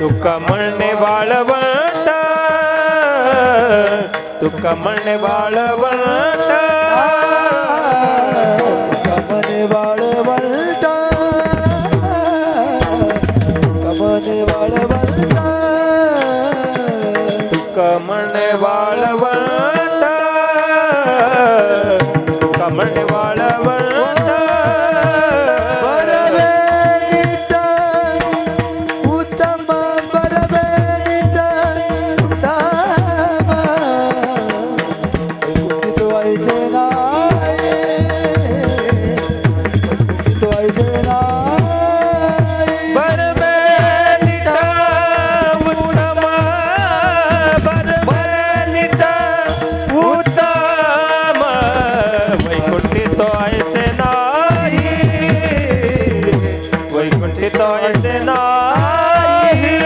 तुका म्हणणे बाळवंत तुका म्हणणे बाळवंत कमने वाल कमने वाल तुका ऐसे नाही वैकुंठी तो ऐसे नाही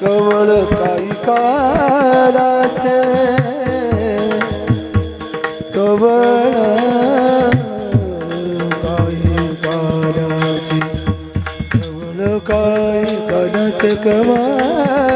कमळ काही काराचे kai kada chakwa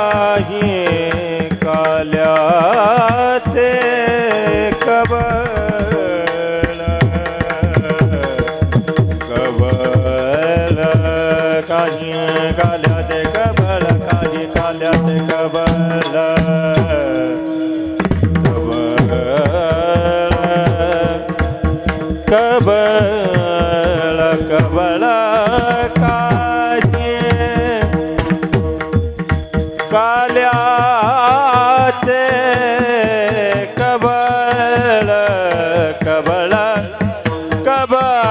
कबळ काही काल्याचे कबळ काही काल्याचे कबळ कबळ कबळ काये काल्याचे कबळ कबळ कबळ